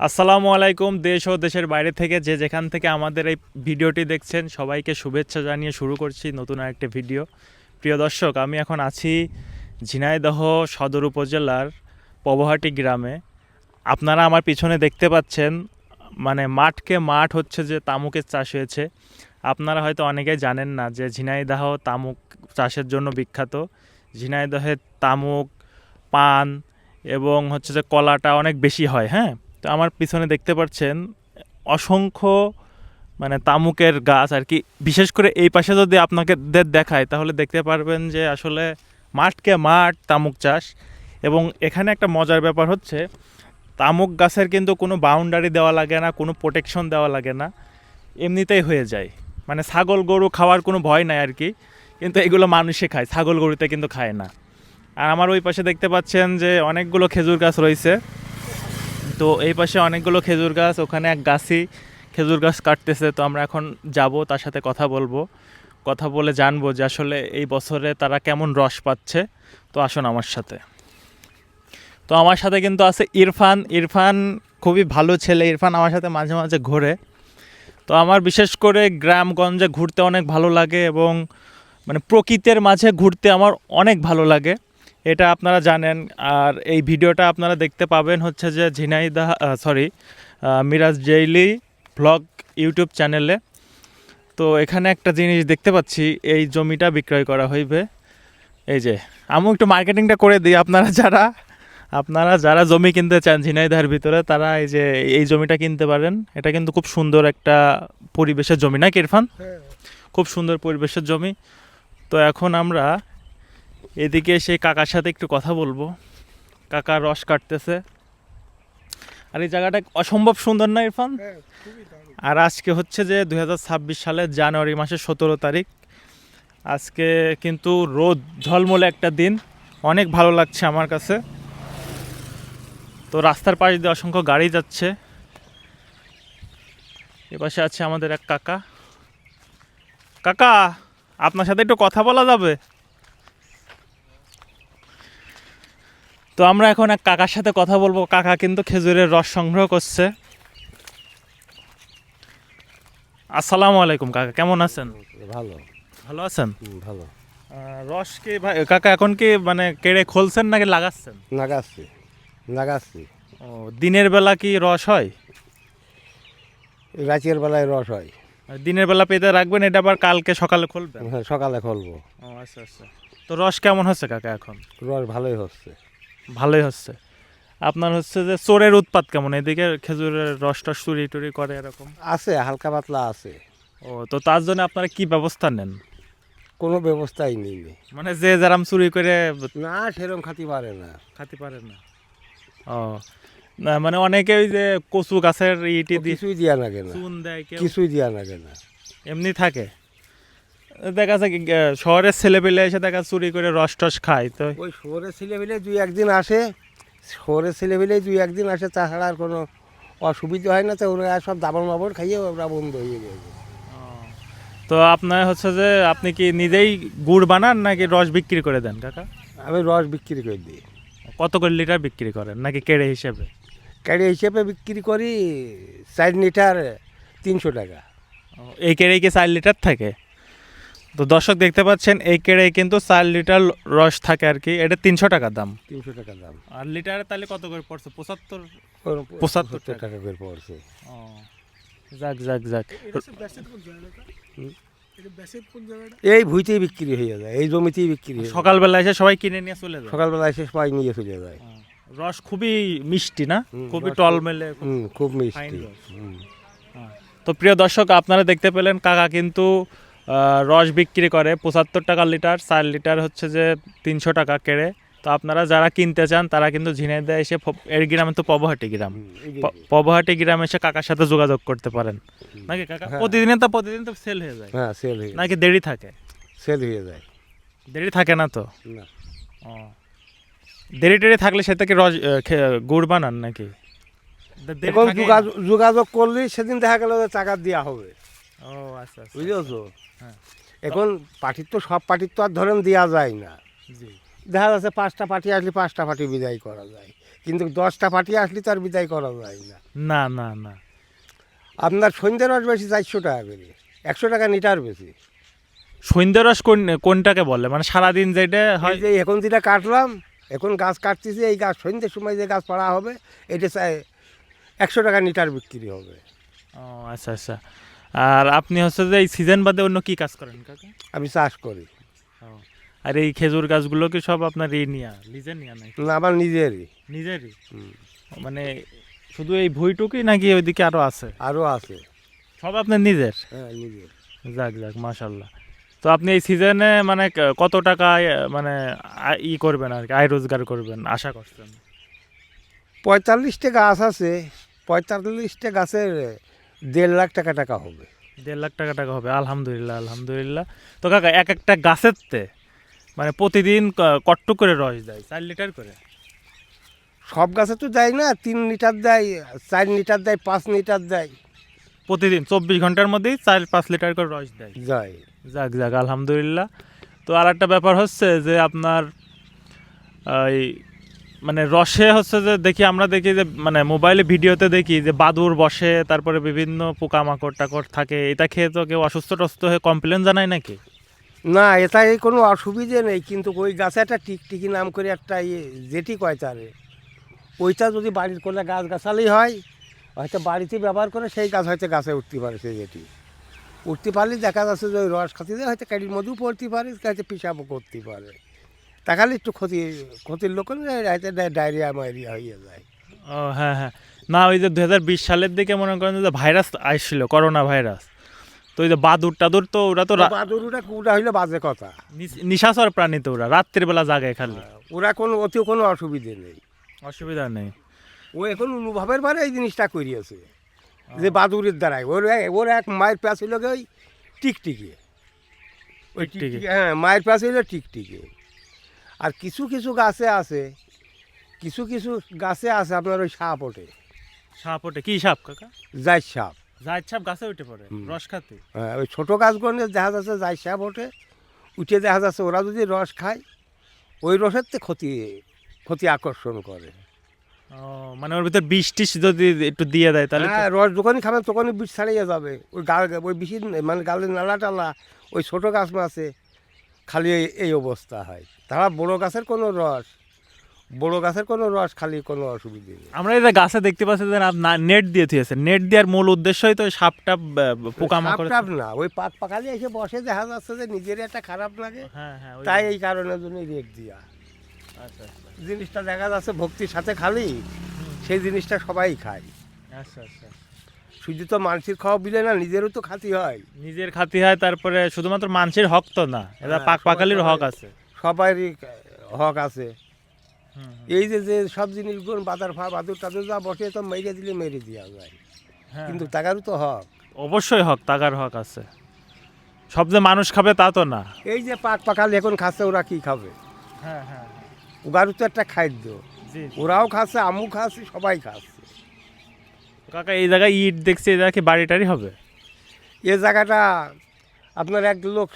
আসসালামু আলাইকুম, দেশ ও দেশের বাইরে থেকে যে যেখান থেকে আমাদের এই ভিডিওটি দেখছেন, সবাইকে শুভেচ্ছা জানিয়ে শুরু করছি নতুন আরেকটি ভিডিও। প্রিয় দর্শক, আমি এখন আছি ঝিনাইদহ সদর উপজেলার পবহাটি গ্রামে। আপনারা আমার পিছনে দেখতে পাচ্ছেন মানে মাঠকে মাঠ হচ্ছে যে তামুকের চাষ হয়েছে। আপনারা হয়তো অনেকেই জানেন না যে ঝিনাইদহ তামুক চাষের জন্য বিখ্যাত। ঝিনাইদহের তামুক, পান এবং হচ্ছে যে কলাটা অনেক বেশি হয় হ্যাঁ? তো আমার পিছনে দেখতে পাচ্ছেন অসংখ্য মানে তামুকের গাছ আর কি। বিশেষ করে এই পাশে যদি আপনাকে দেখায়, তাহলে দেখতে পারবেন যে আসলে মাঠকে মাঠ তামুক চাষ। এবং এখানে একটা মজার ব্যাপার হচ্ছে, তামুক গাছের কিন্তু কোনো বাউন্ডারি দেওয়া লাগে না, কোনো প্রোটেকশন দেওয়া লাগে না। এমনিতেই হয়ে যায়। মানে ছাগল গরু খাওয়ার কোনো ভয় নাই আর কি। কিন্তু এগুলো মানুষে খায়, ছাগল গরুতে কিন্তু খায় না। আর আমার ওই পাশে দেখতে পাচ্ছেন যে অনেকগুলো খেজুর গাছ রয়েছে। তো এই পাশে অনেকগুলো খেজুর গাছ, ওখানে এক গাছই খেজুর গাছ কাটতেছে, তো আমরা এখন যাব, তার সাথে কথা বলব। কথা বলে জানব যে আসলে এই বছরে তারা কেমন রস পাচ্ছে। তো আসুন আমার সাথে। তো আমার সাথে কিন্তু আছে ইরফান। ইরফান খুবই ভালো ছেলে। ইরফান আমার সাথে মাঝে মাঝে ঘোরে। তো আমার বিশেষ করে গ্রামগঞ্জে ঘুরতে অনেক ভালো লাগে এবং মানে প্রকৃতির মাঝে ঘুরতে আমার অনেক ভালো লাগে। এটা আপনারা জানেন। আর এই ভিডিওটা আপনারা দেখতে পাবেন হচ্ছে যে Jhenaidah sorry Miraj জেইলি blog YouTube চ্যানেলে। তো এখানে একটা জিনিস দেখতে পাচ্ছি এই জমিটা বিক্রয় করা হইবে। এই যে আমি একটু মার্কেটিংটা করে দিই আপনারা যারা আপনারা যারা জমি কিনতে চান ঝিনাইদার ভিতরে তারা এই যে এই জমিটা কিনতে পারেন। এটা কিন্তু খুব সুন্দর একটা পরিবেশের জমি নাকি ইরফান? খুব সুন্দর পরিবেশের জমি। তো এখন আমরা এদিকে সেই কাকার সাথে একটু কথা বলব। কাকা রস কাটতেছে। আর এই জায়গাটা অসম্ভব সুন্দর না ইরফান? আর আজকে হচ্ছে যে দু হাজার ছাব্বিশ সালের জানুয়ারি মাসের সতেরো তারিখ। আজকে কিন্তু রোদ ঝলমলে একটা দিন। অনেক ভালো লাগছে আমার কাছে। তো রাস্তার পাশ দিয়ে অসংখ্য গাড়ি যাচ্ছে। এপাশে আছে আমাদের এক কাকা। কাকা আপনার সাথে একটু কথা বলা যাবে? তো আমরা এখন এক কাকার সাথে কথা বলব। কাকা কিন্তু খেজুরের রস সংগ্রহ করছে। আসসালামু আলাইকুম কাকা কেমন আছেন? ভালো। ভালো আছেন? ভালো। রস কি ভাই কাকা এখন কি মানে কেড়ে খোলছেন নাকি লাগাচ্ছেন? লাগাচ্ছি লাগাচ্ছি। ও দিনের বেলা কি রস হয়? রাতের বেলায় রস হয়। দিনের বেলা পেতে রাখবেন এটা আবার কালকে সকালে খুলবেন? হ্যাঁ, সকালে খুলবো। ও আচ্ছা আচ্ছা। তো রস কেমন হচ্ছে কাকা এখন? রস ভালোই হচ্ছে। ভালোই হচ্ছে। আপনার হচ্ছে যে চোরের উৎপাত কেমন? এদিকে খেজুরের রস টস চুরি টুরি করে এরকম। আছে হালকা পাতলা আছে। ও তো তার জন্য আপনারা কি ব্যবস্থা নেন? কোনো ব্যবস্থাই নেই। মানে যে যারাম চুরি করে না সেরকম খাতি পারে না। খাতে পারে না। ও না মানে অনেকে ওই যে কচু গাছের ইটি কিছুই দিয়া লাগে না। চুন দেয় কিছুই দিয়া লাগে না। এমনি থাকে? দেখা যাচ্ছে শহরের ছেলেপেলে এসে দেখা চুরি করে রস টস খায় তো ওই শহরের ছেলেবেলে দুই একদিন আসে শহরের ছেলেবেলে দুই একদিন আসে তাছাড়া আর কোনো অসুবিধা হয় না তো ওরা সব দাবর মাবর খাইয়ে ওরা বন্ধ হয়ে গেছে তো আপনার হচ্ছে যে আপনি কি নিজেই গুড় বানান নাকি রস বিক্রি করে দেন কাকা? আমি রস বিক্রি করে দিই। কত করে লিটার বিক্রি করেন নাকি কেড়ে হিসেবে? ক্যারি হিসেবে বিক্রি করি চার লিটার তিনশো টাকা। এই কেড়ে কি চার লিটার থাকে? তো দর্শক দেখতে পাচ্ছেন এই কেড়ে কিন্তু চার লিটার রস থাকে আর কি। এটা তিনশো টাকা দাম। তিনশো টাকা দাম। আর লিটারে তাহলে কত করে পড়ছে? পঁচাত্তর? পঁচাত্তর টাকা। করে পড়ছে। যাক যাক যাক। এই ভুইতেই বিক্রি হয়ে যায় এই জমিতেই বিক্রি হয়ে সকালবেলা এসে সবাই কিনে নিয়ে চলে যায়। সকালবেলা এসে সবাই নিয়ে চলে যায়। রস খুবই মিষ্টি না? খুবই রস টল খুব- হুম খুব মিষ্টি। হুম। তো প্রিয় দর্শক আপনারা দেখতে পেলেন কাকা কিন্তু রস বিক্রি করে পঁচাত্তর টাকা লিটার চার লিটার হচ্ছে যে তিনশো টাকা কেড়ে। তো আপনারা যারা কিনতে চান তারা কিন্তু ঝিনাইদা এসে এর গ্রামে তো পবহাটি গ্রাম। পবহাটি গ্রামে এসে কাকার সাথে যোগাযোগ করতে পারেন। নাকি কাকা? হ্যাঁ। প্রতিদিনে তো প্রতিদিন তো সেল হয়ে যায়। হ্যাঁ সেল হয়ে যায়। নাকি দেরি থাকে? সেল হয়ে যায়। দেরি থাকে না তো? না। ও। দেরি টেরি থাকলে সে থেকে রস গুড় বানান নাকি? যোগাযোগ করলে সেদিন দেখা গেল টাকা দেওয়া হবে। ও আচ্ছা আচ্ছা বুঝেছ? হ্যাঁ। এখন পার্টির তো সব পার্টির তো আর ধরেন দেওয়া যায় না। জি। দেখা যাচ্ছে পাঁচটা পার্টি আসলে পাঁচটা পার্টি বিদায় করা যায় কিন্তু দশটা পাটি আসলে তো আর বিদায় করা যায় না। না না না। আপনার সন্ধ্যে রস বেশি চারশো টাকা করে একশো টাকা লিটার বেশি। সন্ধ্যে রস কোন কোনটাকে বলে? মানে সারাদিন যেটা হয় যে এখন যেটা কাটলাম এখন গাছ কাটতেছি এই গাছ সন্ধ্যের সময় যে গাছ পাড়া হবে এটা চাই একশো টাকা লিটার বিক্রি হবে। ও আচ্ছা আচ্ছা। আর আপনি হচ্ছে যে এই সিজন বাদে অন্য কি কাজ করেন কাকা? আমি চাষ করি। আর এই খেজুর গাছগুলো কি সব আপনার এই নিয়া লিজে নিয়া নাই না আমার নিজেরই। নিজেরই? মানে শুধু এই ভুইটুকুই নাকি ওইদিকে আরও আছে? আরও আছে। সব আপনার নিজের? হ্যাঁ নিজের। যাক যাক মাশাল্লাহ তো আপনি এই সিজনে মানে কত টাকা মানে ই করবেন আর কি আয় রোজগার করবেন আশা করছেন? পঁয়তাল্লিশটা গাছ আছে। পঁয়তাল্লিশটা গাছের দেড় লাখ টাকা টাকা হবে। দেড় লাখ টাকা টাকা হবে আলহামদুলিল্লাহ আলহামদুলিল্লাহ। তো কাকা এক একটা গাছের তে মানে প্রতিদিন কট্টু করে রস দেয় চার লিটার করে? সব গাছে তো দেয় না তিন লিটার দেয় চার লিটার দেয় পাঁচ লিটার দেয়। প্রতিদিন চব্বিশ ঘণ্টার মধ্যেই চার পাঁচ লিটার করে রস দেয়? যায় যাক যাক আলহামদুলিল্লাহ। তো আর একটা ব্যাপার হচ্ছে যে আপনার এই মানে রসে হচ্ছে যে দেখি আমরা দেখি যে মানে মোবাইলে ভিডিওতে দেখি যে বাদুর বসে, তারপরে বিভিন্ন পোকামাকড় টাকড় থাকে, এটা খেয়ে তো কেউ অসুস্থ টসুস্থ হয়ে কমপ্লেন জানায় নাকি? না এটাই কোনো অসুবিধে নেই, কিন্তু ওই গাছে একটা টিকটিকি নাম করে একটা ইয়ে যেটি কয় তারে? ওইটা যদি বাড়ির করলে গাছ গাছালেই হয়, হয়তো বাড়িতে ব্যবহার করে সেই গাছ হয়তো গাছে উঠতে পারে সেই যেটি উঠতে পারলে দেখা যাচ্ছে যে ওই রস খাতে দিয়ে হয়তো কাটির মধ্যেও পড়তে পারে, হয়তো পিসাবও করতে পারে। তাহলে একটু ক্ষতি ক্ষতির লোক হয়তো ডায়রিয়া মাইরিয়া হয়ে যায়। ও হ্যাঁ হ্যাঁ। না ওই যে দু হাজার বিশ সালের দিকে মনে করেন যে ভাইরাস আসছিল করোনা ভাইরাস। তো ওই যে বাদুর টাদুর তো ওরা তো রা- বাদুরুটা কুটা হইলে বাজে কথা। নিশ- নিশাচর প্রাণী তো ওরা রাত্রির বেলা জাগায় খালি ওরা কোনো অতি কোনো অসুবিধে নেই। অসুবিধা নেই। ও এখন অনুভবের বারে এই জিনিসটা করিয়েছে। যে বাদুরের দ্বারাই ওর ওর এক মায়ের প্যাঁচ হইল ওই টিকটিকি? ওই টিকটিকি। হ্যাঁ মায়ের প্যাঁচ হইল টিকটিকি। আর কিছু কিছু গাছে আছে কিছু কিছু গাছে আছে আপনার ওই সাপ ওঠে। সাপ ওঠে। কি সাপ কাকা? যাই সাপ। জায়দ সাপ গাছে উঠে পড়ে রস খাতে? হ্যাঁ ওই ছোটো গাছগুলো দেখা যাচ্ছে যাই সাপ ওঠে উঠে দেখা যাচ্ছে ওরা যদি রস খায় ওই রসের তো ক্ষতি ক্ষতি আকর্ষণ করে। মানে ওর ভিতর বিষ টিস যদি একটু দিয়ে দেয় তাহলে হ্যাঁ রস যখনই খাবেন তখনই বিষ ছাড়িয়ে যাবে। ওই গাল ওই বিষি মানে গালের নালা টালা ওই ছোটো গাছ মাছে খালি এই অবস্থা হয়। তারা বড় গাছের কোনো রস বড় গাছের কোনো রস খালি কোনো অসুবিধে নেই। আমরা এই যে গাছে দেখতে পাচ্ছি যে নেট দিয়ে থিয়েছে নেট দেওয়ার মূল উদ্দেশ্যই তো ওই সাপটা পোকামাকড় সাপ না ওই পাক পাকালি এসে বসে দেখা যাচ্ছে যে নিজের একটা খারাপ লাগে। হ্যাঁ হ্যাঁ তাই এই কারণের জন্য রেখ দিয়া। আচ্ছা আচ্ছা। জিনিসটা দেখা যাচ্ছে ভক্তির সাথে খালি সেই জিনিসটা সবাই খায়। আচ্ছা আচ্ছা। শুধু তো মানুষের খাওয়া বিলে না নিজেরও তো খাতি হয়। নিজের খাতি হয় তারপরে শুধুমাত্র মানুষের হক তো না এটা হ্যাঁ, পাক পাকালির হক আছে। সবারই হক আছে। এই যে যে সব জিনিসগুলো বাজার ফা বাদুর টাদুর যা বসে তো মেরে দিলে মেরে দেওয়া যায়। হ্যাঁ, কিন্তু টাকারও তো হক। অবশ্যই হক তাগার হক আছে। সব যে মানুষ খাবে তা তো না। এই যে পাক পাকালি এখন খাচ্ছে ওরা কি খাবে? হ্যাঁ হ্যাঁ ওগারও তো একটা খাদ্য। ওরাও খাচ্ছে আমু খাচ্ছে সবাই খাচ্ছে। কাকা এই জায়গায় ইট দেখছি এই জায়গায় কি বাড়ি টাড়ি হবে? এ জায়গাটা আপনার এক লোক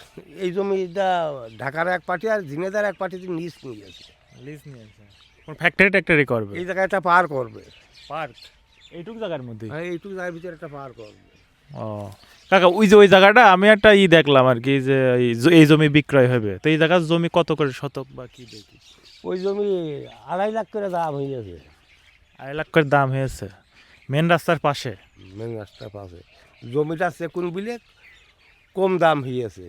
এই জমিটা ঢাকার এক পার্টি আর ঝিনেদার এক পার্টিতে নিচ নিয়েছে। লিজ নিয়েছে। ফ্যাক্টরি ট্যাক্টরি করবে? এই জায়গাটা পার করবে। পার্ক এইটুক জায়গার মধ্যে? হ্যাঁ এইটুকু জায়গার ভিতরে একটা পার করবে। ও। কাকা ওই যে ওই জায়গাটা আমি একটা ই দেখলাম আর কি যে এই এই জমি বিক্রয় হবে। তো এই জায়গার জমি কত করে শতক বা কি দেখি? ওই জমি আড়াই লাখ করে দাম হয়ে গেছে আড়াই লাখ করে দাম হয়েছে? মেন রাস্তার পাশে? মেন রাস্তার পাশে। জমিটা সেকুন বিলে কম দাম হয়েছে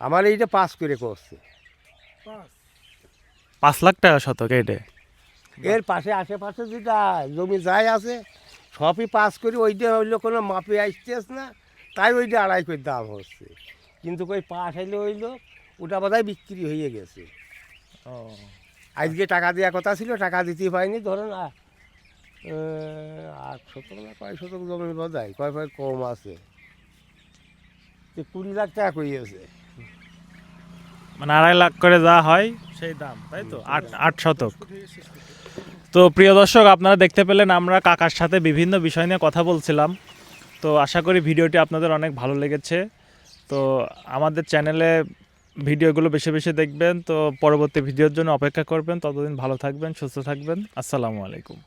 আমার এইটা পাস করে করছে। পাঁচ লাখ টাকা শতক এটা এর পাশে আশেপাশে যেটা জমি যাই আছে সবই পাস করে ওইটা হইল কোনো মাপে আসতেস না তাই ওইটা আড়াই করে দাম হচ্ছে। কিন্তু ওই পাশ হইলে হইল ওটা বোধহয় বিক্রি হয়ে গেছে। ও। আজকে টাকা দেওয়ার কথা ছিল টাকা দিতে পারিনি। ধরেন আট না কয় জমি কয় কয় কম আছে। তো কুড়ি লাখ টাকা মানে আড়াই লাখ করে যা হয়, সেই দাম, তাই তো? আট আট শতক তো প্রিয় দর্শক, আপনারা দেখতে পেলেন আমরা কাকার সাথে বিভিন্ন বিষয় নিয়ে কথা বলছিলাম। তো আশা করি ভিডিওটি আপনাদের অনেক ভালো লেগেছে। তো আমাদের চ্যানেলে ভিডিওগুলো বেশি বেশি দেখবেন। তো পরবর্তী ভিডিওর জন্য অপেক্ষা করবেন। ততদিন ভালো থাকবেন, সুস্থ থাকবেন। আসসালামু আলাইকুম।